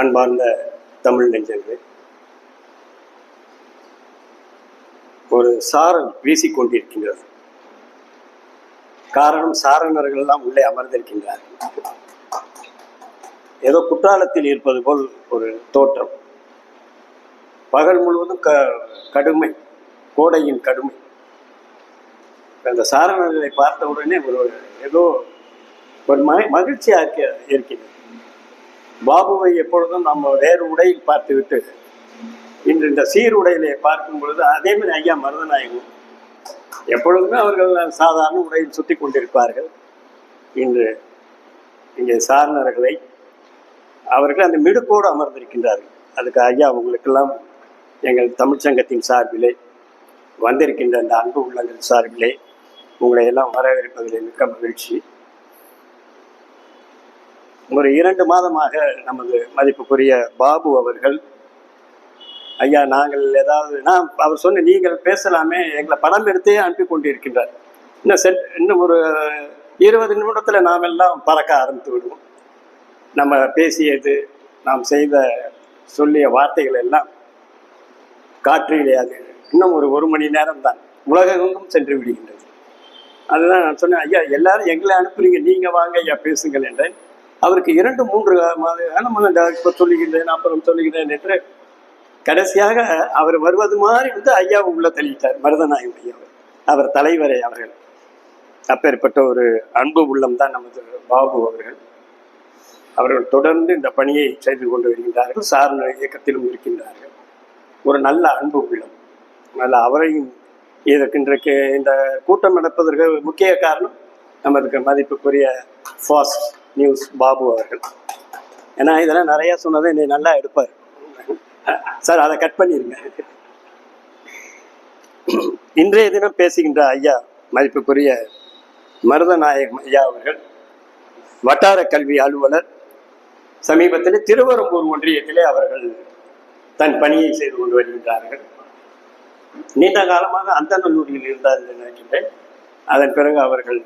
அன்பார்ந்த தமிழ் நெஞ்சங்களே. ஒரு சாரல் வீசிக்கொண்டிருக்கின்றது காரணம் சாரணர்கள் எல்லாம் உள்ளே அமர்ந்திருக்கின்றார். ஏதோ குற்றாலத்தில் இருப்பது போல் ஒரு தோற்றம். பகல் முழுவதும் க கடுமை கோடையின் கடுமை. அந்த சாரணர்களை பார்த்த உடனே ஒரு ஏதோ ஒரு மகிழ்ச்சியாக இருக்க இருக்கிறது. பாபுவை எப்பொழுதும் நம்ம வேறு உடையில் பார்த்துவிட்டு இன்று இந்த சீருடையிலே பார்க்கும் பொழுது அதே மாதிரி ஐயா மருதநாயகம் எப்பொழுதுமே அவர்கள் சாதாரண உடையில் சுற்றி கொண்டிருப்பார்கள். இன்று இங்கே சாரணர்களை அவர்கள் அந்த மிடுக்கோடு அமர்ந்திருக்கின்றார்கள். அதுக்கு ஐயா உங்களுக்கெல்லாம் எங்கள் தமிழ்ச்சங்கத்தின் சார்பிலே வந்திருக்கின்ற அந்த அன்பு உள்ளங்கள் சார்பிலே உங்களை எல்லாம் வரவேற்பதில் மிக்க மகிழ்ச்சி. ஒரு இரண்டு மாதமாக நமது மதிப்புக்குரிய பாபு அவர்கள் ஐயா நாங்கள் ஏதாவது நான் அவர் சொன்ன நீங்கள் பேசலாமே எங்களை படம் எடுத்தே அனுப்பி கொண்டிருக்கின்றார். இன்னும் செட் இன்னும் ஒரு இருபது நிமிடத்தில் நாம் எல்லாம் பறக்க ஆரம்பித்து விடுவோம். நம்ம பேசியது நாம் செய்த சொல்லிய வார்த்தைகள் எல்லாம் காற்றிலே அது இன்னும் ஒரு ஒரு மணி நேரம் தான் உலகெங்கும் சென்று விடுகின்றது. அதுதான் நான் சொன்னேன் ஐயா எல்லாரும் எங்களை அனுப்புறீங்க நீங்கள் வாங்க ஐயா பேசுங்கள் என்றேன். அவருக்கு இரண்டு மூன்று மாதம் இப்போ சொல்லுகின்றேன் அப்புறம் சொல்லுகிறேன் என்று கடைசியாக அவர் வருவது மாதிரி வந்து ஐயா உள்ள தள்ளிட்டார் மருதநாயகம் அவர் அவர் தலைவரை அவர்கள். அப்பேற்பட்ட ஒரு அன்பு உள்ளம் தான் நமது பாபு அவர்கள். அவர்கள் தொடர்ந்து இந்த பணியை செய்து கொண்டு வருகின்றார்கள் சார்ந்த இயக்கத்திலும் இருக்கின்றார்கள். ஒரு நல்ல அன்பு உள்ளம். நல்ல அவரையும் இதற்கு இன்றைக்கு இந்த கூட்டம் நடப்பதற்கு முக்கிய காரணம் நமதுக்கு மதிப்புக்குரிய ஃபாஸ்ட் நியூஸ் பாபு அவர்கள். ஏன்னா இதெல்லாம் நிறையா சொன்னதை என்னை நல்லா எடுப்பார். சார் அதை கட் பண்ணிடுங்க இன்றைய தினம் பேசுகின்ற ஐயா மதிப்புக்குரிய மருதநாயகம் ஐயா அவர்கள் வட்டார கல்வி அலுவலர் சமீபத்தில் திருவரம்பூர் ஒன்றியத்திலே அவர்கள் தன் பணியை செய்து கொண்டு வருகின்றார்கள். நீண்ட காலமாக அந்தநல்லூரில் இருந்தார் என்று நினைக்கின்றேன். அதன் பிறகு அவர்கள்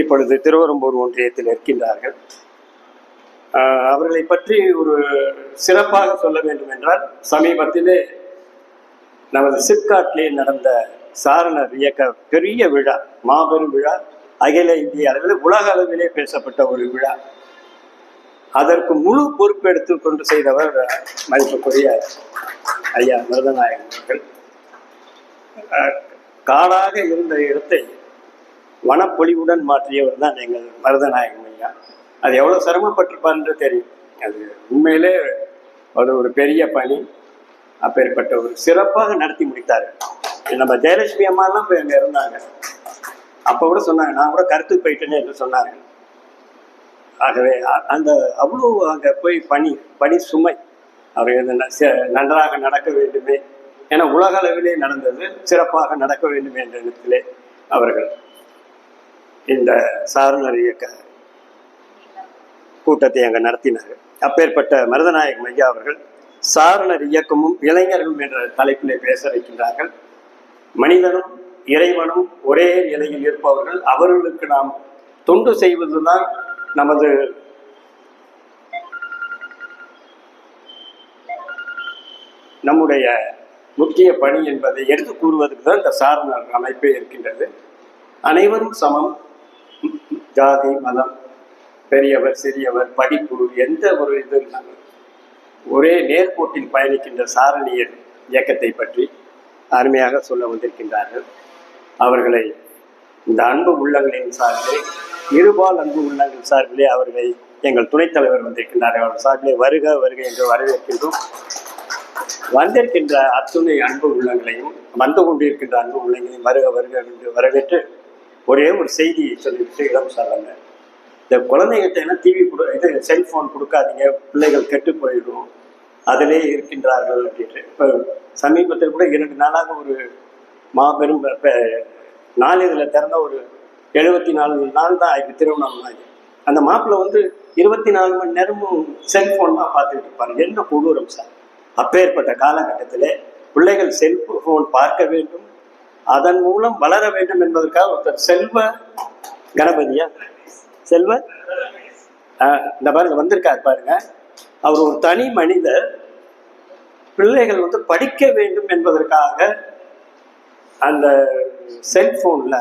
இப்பொழுது திருவரம்பூர் ஒன்றியத்தில் இருக்கின்றார்கள் அவர்களை பற்றி ஒரு சிறப்பாக சொல்ல வேண்டும் என்றால் சமீபத்திலே நமது சிப்காட்டிலே நடந்த சாரணர் இயக்க பெரிய விழா மாபெரும் விழா அகில இந்திய அளவில் உலக அளவிலே பேசப்பட்ட ஒரு விழா. அதற்கு முழு பொறுப்பெடுத்து கொண்டு செய்தவர் மதிப்புக்குரிய ஐயா மருதநாயகன் அவர்கள். காடாக இருந்த இடத்தை வனப்பொழிவுடன் மாற்றியவர் தான் எங்கள் மருதநாயகம் ஐயா. அது எவ்வளோ சிரமப்பட்டிருப்பார்ன்று தெரியும். அது உண்மையிலே அது ஒரு பெரிய பணி. அப்பேற்பட்ட ஒரு சிறப்பாக நடத்தி முடித்தார். நம்ம ஜெயலட்சுமி அம்மாலாம் போய் அங்கே இருந்தாங்க. அப்போ கூட சொன்னாங்க நான் கூட கருத்து போயிட்டேனே என்று சொன்னாங்க. ஆகவே அந்த அவ்வளோ அங்கே போய் பணி பணி சுமை அவர் ந- நன்றாக நடக்க வேண்டுமே ஏன்னா உலக அளவிலே நடந்தது சிறப்பாக நடக்க வேண்டும் என்ற எண்ணத்திலே அவர்கள் இந்த சாரணர் இயக்க கூட்டத்தை அங்கே நடத்தினார். அப்பேற்பட்ட மருதநாயகம் ஐயா அவர்கள் சாரணர் இயக்கமும் இளைஞர்களும் என்ற தலைப்பிலே பேச வைக்கின்றார்கள். மனிதனும் இறைவனும் ஒரே நிலையில் இருப்பவர்கள். அவர்களுக்கு நாம் தொண்டு செய்வதுதான் நமது நம்முடைய முக்கிய பணி என்பதை எடுத்து கூறுவதற்கு தான் இந்த சாரணர் அமைப்பே இருக்கின்றது. அனைவரும் சமம். ஜாதி மதம் பெரியவர் சிறியவர் படிப்பு எந்த ஒரு இது இல்லாமல் ஒரே நேர்கோட்டில் பயணிக்கின்ற சாரணியர் இயக்கத்தை பற்றி அருமையாக சொல்ல வந்திருக்கின்றார்கள். அவர்களை இந்த அன்பு உள்ளங்களின் சார்பிலே இருபால் அன்பு உள்ளங்கள் சார்பிலே அவர்களை எங்கள் துணைத் தலைவர் வந்திருக்கின்றார்கள் அவர் சார்பிலே வருக வருக என்று வரவேற்கின்றோம். வந்திருக்கின்ற அத்துணை அன்பு உள்ளங்களையும் வந்து கொண்டிருக்கின்ற அன்பு உள்ளங்களையும் வருக வருக என்று வரவேற்று ஒரே ஒரு செய்தி சொல்லிவிட்டு இடம் சொல்லுங்க இந்த குழந்தைகிட்ட எல்லாம் டிவி கொடு இது செல்ஃபோன் கொடுக்காதீங்க பிள்ளைகள் கெட்டு போயிடும் அதிலே இருக்கின்றார்கள் அப்படின்ட்டு. இப்போ சமீபத்தில் கூட இரண்டு நாளாக ஒரு மாபெரும் ப- நாளிதழில் திறந்த ஒரு எழுபத்தி நாலு நாள் தான் ஆயிருக்கு திருவண்ணாமல் ஆகி. அந்த மாப்பிள்ளை வந்து இருபத்தி நாலு மணி நேரமும் செல்ஃபோன் தான் பார்த்துக்கிட்டு இருப்பாங்க என்ன கொடூரம் சார்? அப்பேற்பட்ட காலகட்டத்தில் பிள்ளைகள் செல்ஃபோன் பார்க்க வேண்டும் அதன் மூலம் வளர வேண்டும் என்பதற்காக ஒருத்தர் செல்வ கணபதியா? செல்வ? இந்த பாருங்க வந்திருக்காரு பாருங்க. அவர் ஒரு தனி மனிதர். பிள்ளைகள் வந்து படிக்க வேண்டும் என்பதற்காக அந்த செல்போன்ல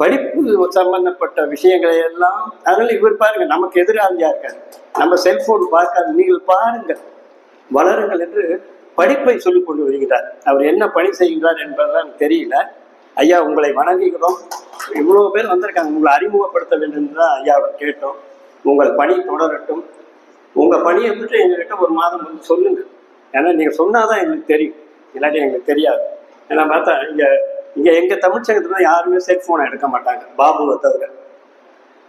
படிப்பு சம்பந்தப்பட்ட விஷயங்களை எல்லாம் அதனால இவர் பாருங்க நமக்கு எதிராளியா இருக்காரு. நம்ம செல்போன் பார்க்காது நீங்கள் பாருங்கள். வளருங்கள் என்று படிப்பை சொல்லிக் கொண்டு வருகிறார். அவர் என்ன பணி செய்கிறார் என்பதெல்லாம் எனக்கு தெரியல. ஐயா உங்களை வணங்குகிறோம். இவ்வளோ பேர் வந்திருக்காங்க. உங்களை அறிமுகப்படுத்த வேண்டும் என்று ஐயா அவர் கேட்டோம். உங்கள் பணி தொடரட்டும். உங்கள் பணியை பற்றி எங்ககிட்ட ஒரு மாதம் வந்து சொல்லுங்க. ஏன்னா நீங்கள் சொன்னாதான் எங்களுக்கு தெரியும். இல்லாட்டி எங்களுக்கு தெரியாது. ஏன்னா பார்த்தா இங்கே இங்கே எங்கள் தமிழ்ச்சங்கத்தில் யாருமே செல்ஃபோனை எடுக்க மாட்டாங்க. பாபுவை தவிர.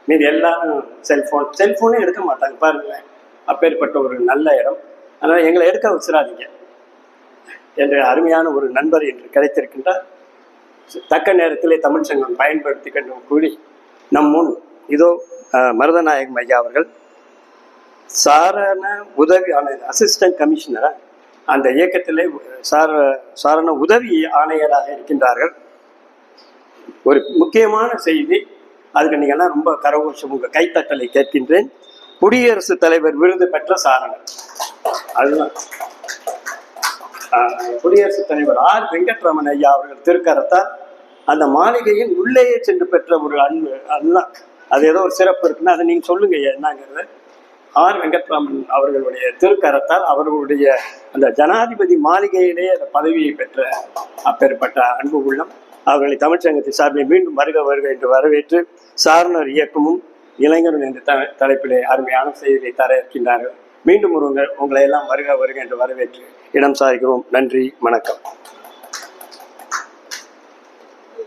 மீதி எல்லாரும் செல்ஃபோன் செல்ஃபோனே எடுக்க மாட்டாங்க. பாருங்களேன். அப்பேற்பட்ட ஒரு நல்ல இடம். அதனால் எங்களை எடுக்க வச்சிடாதீங்க. என்ற அருமையான ஒரு நண்பர் என்று கிடைத்திருக்கின்றார். தக்க நேரத்திலே தமிழ்ச்சங்கம் பயன்படுத்தி கொண்டு கூறி நம் முன் இதோ மருதநாயகம் ஐயா அவர்கள் சாரண உதவி ஆணையர் அசிஸ்டன்ட் கமிஷனராக அந்த இயக்கத்திலே சார சாரண உதவி ஆணையராக இருக்கின்றார்கள். ஒரு முக்கியமான செய்தி அதுக்கு நீங்கள்லாம் ரொம்ப கரகோஷம் உங்கள் கைத்தட்டலை கேட்கின்றேன். குடியரசுத் தலைவர் விருது பெற்ற சாரணர். அதுதான். குடியரசுத் தலைவர் ஆர் வெங்கட்ரமன் ஐயா அவர்கள் திருக்கரத்தால் அந்த மாளிகையின் உள்ளேயே சென்று பெற்ற ஒரு அன்பு அதுதான் அது ஏதோ ஒரு சிறப்பு இருக்குன்னா அதை நீங்க சொல்லுங்க என்னங்கிறது. ஆர் வெங்கட்ராமன் அவர்களுடைய திருக்கரத்தால் அவர்களுடைய அந்த ஜனாதிபதி மாளிகையிலேயே அந்த பதவியை பெற்ற அப்பேற்பட்ட அன்பு உள்ளம். அவர்களை தமிழ்ச்சங்கத்தின் சார்பில் மீண்டும் வருக வருக என்று வரவேற்று சாரணர் இயக்கமும் இளைஞர்கள் என்ற த தலைப்பிலே அருமையான செய்தியை தர இருக்கின்றார்கள். மீண்டும் ஒருங்க உங்களை எல்லாம் வருக வருக என்று வரவேற்று இடம் சாரிக்கிறோம் நன்றி வணக்கம்.